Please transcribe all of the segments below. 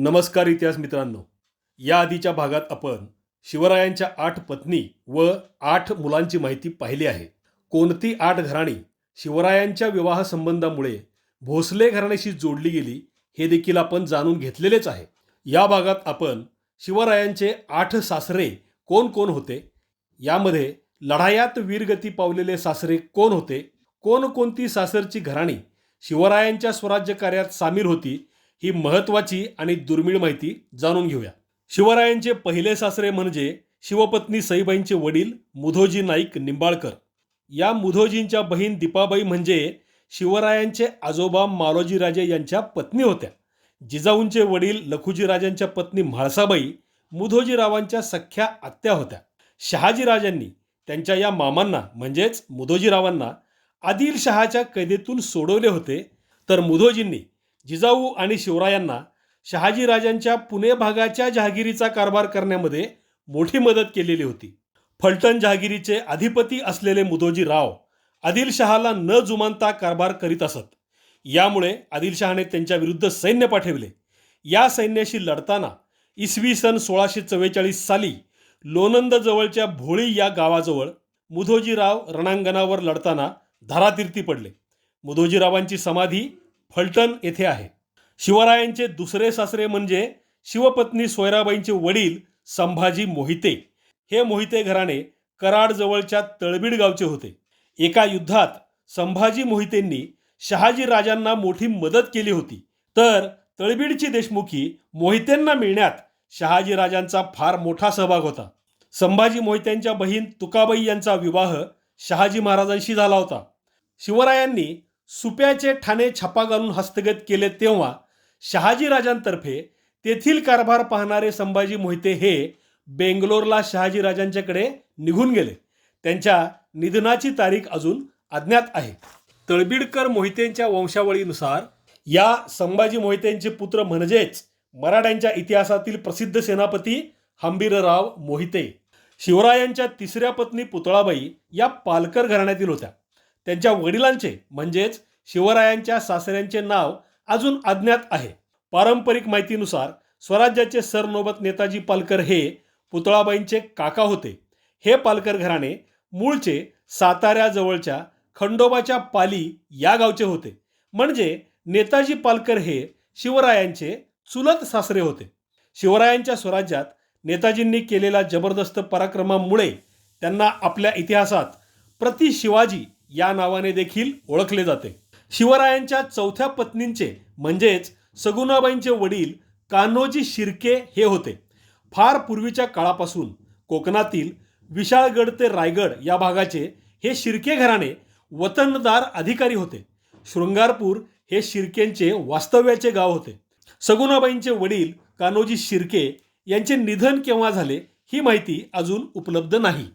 नमस्कार इतिहास मित्रांनो. या आधीच्या भागात आपण शिवरायांच्या आठ पत्नी व आठ मुलांची माहिती पाहिली आहे. कोणती आठ घराणी शिवरायांच्या विवाहसंबंधामुळे भोसले घराण्याशी जोडली गेली हे देखील आपण जाणून घेतलेलेच आहे. या भागात आपण शिवरायांचे आठ सासरे कोण कोण होते? यामध्ये लढायात वीरगती पावलेले सासरे कोण होते? कोणकोणती सासरची घराणी शिवरायांच्या स्वराज्य कार्यात सामील होती? ही महत्वाची आणि दुर्मिळ माहिती जाणून घेऊया. शिवरायांचे पहिले सासरे म्हणजे शिवपत्नी सईबाईंचे वडील मुधोजी नाईक निंबाळकर. या मुधोजींच्या बहीण दीपाबाई म्हणजे शिवरायांचे आजोबा मालोजी राजे यांच्या पत्नी होत्या. जिजाऊंचे वडील लखुजी राजांच्या पत्नी म्हाळसाबाई मुधोजीरावांच्या सख्या आत्या होत्या. शहाजीराजांनी त्यांच्या या मामांना म्हणजेच मुधोजीरावांना आदिलशहाच्या कैदेतून सोडवले होते. तर मुधोजींनी जिजाऊ आणि शिवरायांना शहाजीराजांच्या पुणे भागाच्या जहागिरीचा कारभार करण्यामध्ये मोठी मदत केलेली होती. फलटण जहागिरीचे अधिपती असलेले मुधोजीराव आदिलशहाला न जुमानता कारभार करीत असत. यामुळे आदिलशहाने त्यांच्या विरुद्ध सैन्य पाठविले. या सैन्याशी लढताना इसवी सन सोळाशे चव्वेचाळीस साली लोणंद जवळच्या भोळी या गावाजवळ मुधोजीराव रणांगणावर लढताना धारातीर्थी पडले. मुधोजीरावांची समाधी फलटण येथे आहे. शिवरायांचे दुसरे सासरे म्हणजे शिवपत्नी सोयराबाईंचे वडील संभाजी मोहिते. हे मोहिते घराणे कराड जवळच्या तळबीड गावचे होते. एका युद्धात संभाजी मोहितेंनी शहाजी राजांना मोठी मदत केली होती. तर तळबीडची देशमुखी मोहितेंना मिळण्यात शहाजी राजांचा फार मोठा सहभाग होता. संभाजी मोहित्यांच्या बहीण तुकाबाई यांचा विवाह शहाजी महाराजांशी झाला होता. शिवरायांनी सुप्याचे ठाणे छापा घालून हस्तगत केले तेव्हा शहाजीराजांतर्फे तेथील कारभार पाहणारे संभाजी मोहिते हे बेंगलोरला शहाजीराजांच्याकडे निघून गेले. त्यांच्या निधनाची तारीख अजून अज्ञात आहे. तळबीडकर मोहितेंच्या वंशावळीनुसार या संभाजी मोहितेंचे पुत्र म्हणजेच मराठ्यांच्या इतिहासातील प्रसिद्ध सेनापती हंबीरराव मोहिते. शिवरायांच्या तिसऱ्या पत्नी पुतळाबाई या पालकर घराण्यातील होत्या. त्यांच्या वडिलांचे म्हणजेच शिवरायांच्या सासऱ्यांचे नाव अजून अज्ञात आहे. पारंपरिक माहितीनुसार स्वराज्याचे सरनोबत नेताजी पालकर हे पुतळाबाईंचे काका होते. हे पालकर घराणे मूळचे साताऱ्याजवळच्या खंडोबाच्या पाली या गावचे होते. म्हणजे नेताजी पालकर हे शिवरायांचे चुलत सासरे होते. शिवरायांच्या स्वराज्यात नेताजींनी केलेल्या जबरदस्त पराक्रमामुळे त्यांना आपल्या इतिहासात प्रति शिवाजी या नावाने देखील ओळखले जाते. शिवरायांच्या चौथ्या पत्नींचे म्हणजेच सगुणाबाईंचे वडील कान्होजी शिर्के हे होते. फार पूर्वीच्या काळापासून कोकणातील विशाळगड ते रायगड या भागाचे हे शिर्के घराणे वतनदार अधिकारी होते. शृंगारपूर हे शिर्केंचे वास्तव्याचे गाव होते. सगुणाबाईंचे वडील कान्होजी शिर्के यांचे निधन केव्हा झाले ही माहिती अजून उपलब्ध नाही.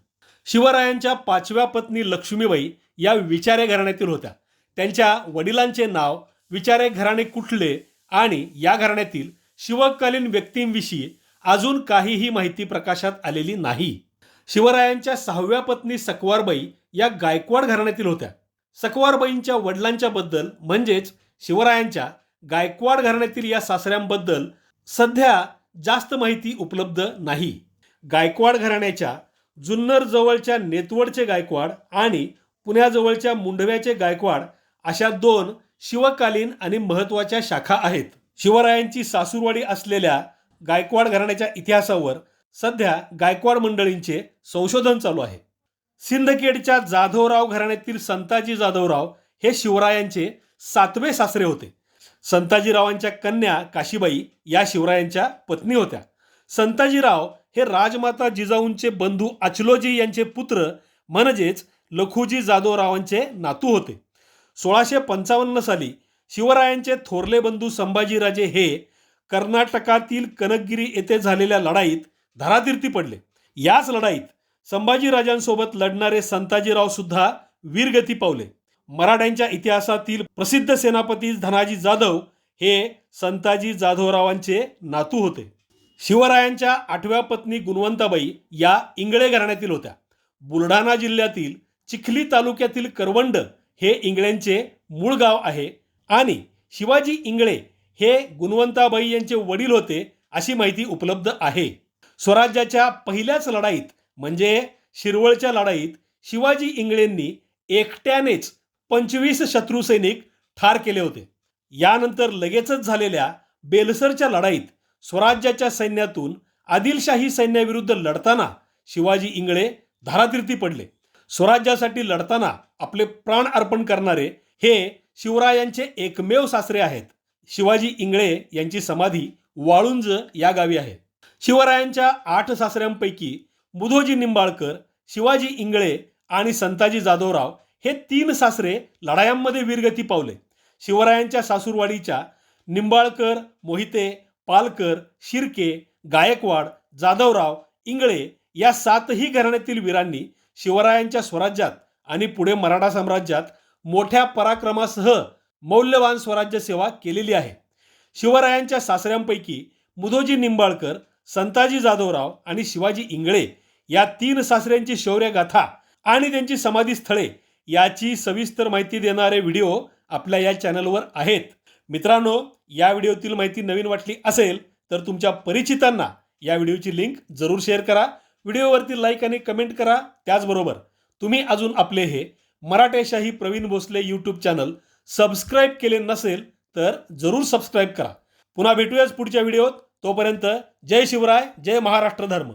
शिवरायांच्या पाचव्या पत्नी लक्ष्मीबाई या विचारे घराण्यातील होत्या. त्यांच्या वडिलांचे नाव विचारे घराणे कुठले आणि या घराण्यातील शिवकालीन व्यक्तींविषयी अजून काहीही माहिती प्रकाशात आलेली नाही. शिवरायांच्या सहाव्या पत्नी सकवारबाई या गायकवाड घराण्यातील होत्या. सकवारबाईंच्या वडिलांच्या बद्दल म्हणजेच शिवरायांच्या गायकवाड घराण्यातील या सासऱ्यांबद्दल सध्या जास्त माहिती उपलब्ध नाही. गायकवाड घराण्याच्या जुन्नर जवळच्या नेतवडचे गायकवाड आणि पुण्याजवळच्या मुंडव्याचे गायकवाड अशा दोन शिवकालीन आणि महत्त्वाच्या शाखा आहेत. शिवरायांची सासूरवाडी असलेल्या गायकवाड घराण्याच्या इतिहासावर सध्या गायकवाड मंडळींचे संशोधन चालू आहे. सिंदखेडच्या जाधवराव घराण्यातील संताजी जाधवराव हे शिवरायांचे सातवे सासरे होते. संताजीरावांच्या कन्या काशीबाई या शिवरायांच्या पत्नी होत्या. संताजीराव हे राजमाता जिजाऊंचे बंधू अचलोजी यांचे पुत्र म्हणजेच लखुजी जाधवरावांचे नातू होते. सोळाशे पंचावन्न साली शिवरायांचे थोरले बंधू संभाजीराजे हे कर्नाटकातील कनकगिरी येथे झालेल्या लढाईत धरातीर्थी पडले. याच लढाईत संभाजीराजांसोबत लढणारे संताजीराव सुद्धा वीरगती पावले. मराठ्यांच्या इतिहासातील प्रसिद्ध सेनापती धनाजी जाधव हे संताजी जाधवरावांचे नातू होते. शिवरायांच्या आठव्या पत्नी गुणवंताबाई या इंगळे घराण्यातील होत्या. बुलढाणा जिल्ह्यातील चिखली तालुक्यातील करवंड हे इंगळ्यांचे मूळ गाव आहे. आणि शिवाजी इंगळे हे गुणवंताबाई यांचे वडील होते अशी माहिती उपलब्ध आहे. स्वराज्याच्या पहिल्याच लढाईत म्हणजे शिरवळच्या लढाईत शिवाजी इंगळेंनी एकट्यानेच पंचवीस शत्रू सैनिक ठार केले होते. यानंतर लगेचच झालेल्या बेलसरच्या लढाईत स्वराज्याच्या सैन्यातून आदिलशाही सैन्याविरुद्ध लढताना शिवाजी इंगळे धारातीर्थी पडले. स्वराज्यासाठी लढताना आपले प्राण अर्पण करणारे हे शिवरायांचे एकमेव सासरे आहेत. शिवाजी इंगळे यांची समाधी वाळुंज या गावी आहे. शिवरायांच्या आठ सासऱ्यांपैकी मुधोजी निंबाळकर शिवाजी इंगळे आणि संताजी जाधवराव हे तीन सासरे लढायांमध्ये वीरगती पावले. शिवरायांच्या सासूरवाडीच्या निंबाळकर मोहिते पालकर शिर्के गायकवाड जाधवराव इंगळे या सातही घराण्यातील वीरांनी शिवरायांच्या स्वराज्यात आणि पुढे मराठा साम्राज्यात मोठ्या पराक्रमासह मौल्यवान स्वराज्य सेवा केलेली आहे. शिवरायांच्या सासऱ्यांपैकी मुधोजी निंबाळकर संताजी जाधवराव आणि शिवाजी इंगळे या तीन सासऱ्यांची शौर्यगाथा आणि त्यांची समाधी स्थळे याची सविस्तर माहिती देणारे व्हिडिओ आपल्या या चॅनलवर आहेत. मित्रांनो या व्हिडिओतील माहिती नवीन वाटली असेल तर तुमच्या परिचितांना या व्हिडिओची लिंक जरूर शेअर करा. व्हिडिओवरती लाईक आणि कमेंट करा. त्याचबरोबर तुम्ही अजून आपले हे Maratheshahi Pravin Bhosale YouTube channel subscribe केले नसेल तर जरूर सबस्क्राईब करा. पुन्हा भेटूयाच पुढच्या व्हिडिओत. तोपर्यंत जय शिवराय जय महाराष्ट्र धर्म.